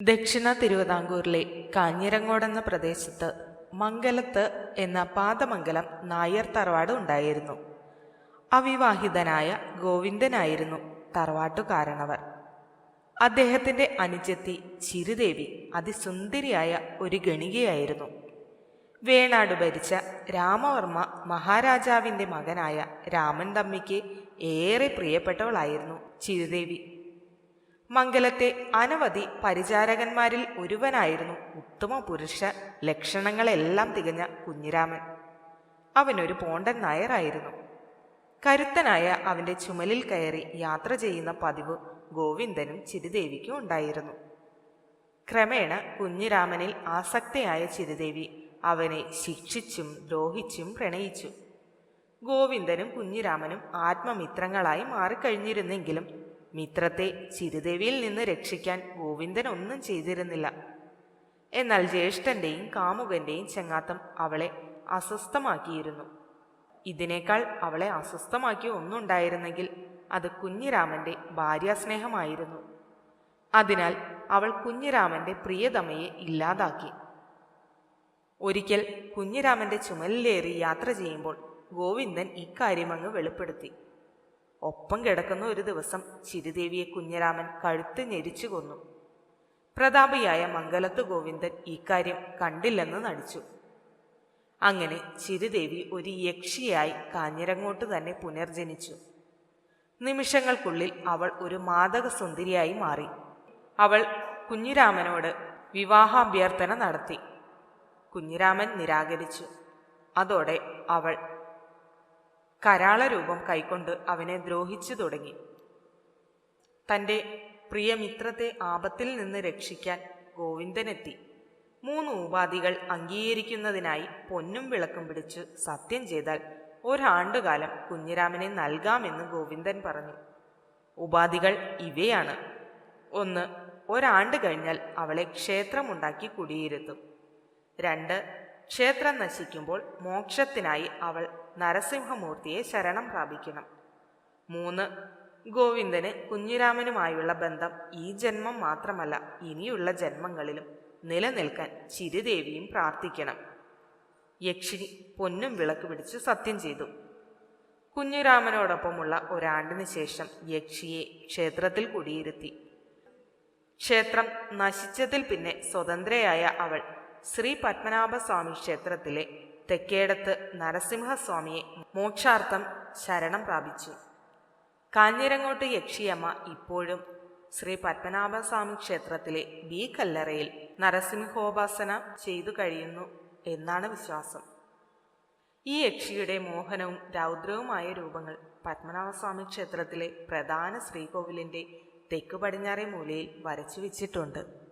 ദക്ഷിണ തിരുവിതാംകൂറിലെ കാഞ്ഞിരങ്ങോടെന്ന പ്രദേശത്ത് മംഗലത്ത് എന്ന പാതമംഗലം നായർ തറവാട് ഉണ്ടായിരുന്നു. അവിവാഹിതനായ ഗോവിന്ദനായിരുന്നു തറവാട്ടുകാരണവർ അദ്ദേഹത്തിന്റെ അനുജത്തി ചിരുദേവി അതിസുന്ദരിയായ ഒരു ഗണികയായിരുന്നു. വേണാട് ഭരിച്ച രാമവർമ്മ മഹാരാജാവിന്റെ മകനായ രാമൻ തമ്മിക്ക് ഏറെ പ്രിയപ്പെട്ടവളായിരുന്നു ചിരുദേവി. മംഗലത്തെ അനവധി പരിചാരകന്മാരിൽ ഒരുവനായിരുന്നു ഉത്തമ പുരുഷ ലക്ഷണങ്ങളെല്ലാം തികഞ്ഞ കുഞ്ഞിരാമൻ. അവനൊരു പോണ്ടൻ നായരായിരുന്നു. കരുത്തനായ അവന്റെ ചുമലിൽ കയറി യാത്ര ചെയ്യുന്ന പതിവ് ഗോവിന്ദനും ചിരുദേവിക്കും ഉണ്ടായിരുന്നു. ക്രമേണ കുഞ്ഞിരാമനിൽ ആസക്തയായ ചിരുദേവി അവനെ ശിക്ഷിച്ചും ദ്രോഹിച്ചും പ്രണയിച്ചു. ഗോവിന്ദനും കുഞ്ഞിരാമനും ആത്മമിത്രങ്ങളായി മാറിക്കഴിഞ്ഞിരുന്നെങ്കിലും മിത്രത്തെ ചിരുദേവിയിൽ നിന്ന് രക്ഷിക്കാൻ ഗോവിന്ദൻ ഒന്നും ചെയ്തിരുന്നില്ല. എന്നാൽ ജ്യേഷ്ഠന്റെയും കാമുകന്റെയും ചങ്ങാത്തം അവളെ അസ്വസ്ഥമാക്കിയിരുന്നു. ഇതിനേക്കാൾ അവളെ അസ്വസ്ഥമാക്കിയ ഒന്നുണ്ടായിരുന്നെങ്കിൽ അത് കുഞ്ഞിരാമന്റെ ഭാര്യാസ്നേഹമായിരുന്നു. അതിനാൽ അവൾ കുഞ്ഞിരാമന്റെ പ്രിയതമയെ ഇല്ലാതാക്കി. ഒരിക്കൽ കുഞ്ഞിരാമന്റെ ചുമലിലേറി യാത്ര ചെയ്യുമ്പോൾ ഗോവിന്ദൻ ഇക്കാര്യമങ്ങ് വെളിപ്പെടുത്തി. ഒപ്പം കിടക്കുന്ന ഒരു ദിവസം ചിരുദേവിയെ കുഞ്ഞരാമൻ കഴുത്ത് ഞെരിച്ചു കൊന്നു. പ്രതാപിയായ മംഗലത്ത് ഗോവിന്ദൻ ഇക്കാര്യം കണ്ടില്ലെന്ന് നടിച്ചു. അങ്ങനെ ചിരുദേവി ഒരു യക്ഷിയായി കാഞ്ഞിരങ്ങോട്ട് തന്നെ പുനർജനിച്ചു. നിമിഷങ്ങൾക്കുള്ളിൽ അവൾ ഒരു മാതക സുന്ദരിയായി മാറി. അവൾ കുഞ്ഞിരാമനോട് വിവാഹാഭ്യർത്ഥന നടത്തി. കുഞ്ഞിരാമൻ നിരാകരിച്ചു. അതോടെ അവൾ കരാളരൂപം കൈക്കൊണ്ട് അവനെ ദ്രോഹിച്ചു തുടങ്ങി. തന്റെ പ്രിയമിത്രത്തെ ആപത്തിൽ നിന്ന് രക്ഷിക്കാൻ ഗോവിന്ദനെത്തി. മൂന്ന് ഉപാധികൾ അംഗീകരിക്കുന്നതിനായി പൊന്നും വിളക്കും പിടിച്ച് സത്യം ചെയ്താൽ ഒരാണ്ടുകാലം കുഞ്ഞിരാമനെ നൽകാമെന്ന് ഗോവിന്ദൻ പറഞ്ഞു. ഉപാധികൾ ഇവയാണ്. ഒന്ന് ഒരാണ്ട് കഴിഞ്ഞാൽ അവളെ ക്ഷേത്രമുണ്ടാക്കി കുടിയിരുത്തും. രണ്ട് ക്ഷേത്രം നശിക്കുമ്പോൾ മോക്ഷത്തിനായി അവൾ നരസിംഹമൂർത്തിയെ ശരണം പ്രാപിക്കണം. മൂന്ന് ഗോവിന്ദന് കുഞ്ഞിരാമനുമായുള്ള ബന്ധം ഈ ജന്മം മാത്രമല്ല ഇനിയുള്ള ജന്മങ്ങളിലും നിലനിൽക്കാൻ ചിരുദേവിയും പ്രാർത്ഥിക്കണം. യക്ഷിനി പൊന്നും വിളക്ക് പിടിച്ച് സത്യം ചെയ്തു. കുഞ്ഞുരാമനോടൊപ്പമുള്ള ഒരാണ്ടിന് ശേഷം യക്ഷിയെ ക്ഷേത്രത്തിൽ കുടിയിരുത്തി. ക്ഷേത്രം നശിച്ചതിൽ പിന്നെ സ്വതന്ത്രയായ അവൾ ശ്രീ പത്മനാഭസ്വാമി ക്ഷേത്രത്തിലെ തെക്കേടത്ത് നരസിംഹസ്വാമിയെ മോക്ഷാർത്ഥം ശരണം പ്രാപിച്ചു. കാഞ്ഞിരങ്ങോട്ട് യക്ഷിയമ്മ ഇപ്പോഴും ശ്രീ പത്മനാഭസ്വാമി ക്ഷേത്രത്തിലെ ബി കല്ലറയിൽ നരസിംഹോപാസന ചെയ്തു കഴിയുന്നു എന്നാണ് വിശ്വാസം. ഈ യക്ഷിയുടെ മോഹനവും രൗദ്രവുമായ രൂപങ്ങൾ പത്മനാഭസ്വാമി ക്ഷേത്രത്തിലെ പ്രധാന ശ്രീകോവിലിന്റെ തെക്കു പടിഞ്ഞാറേ മൂലയിൽ വരച്ചു വെച്ചിട്ടുണ്ട്.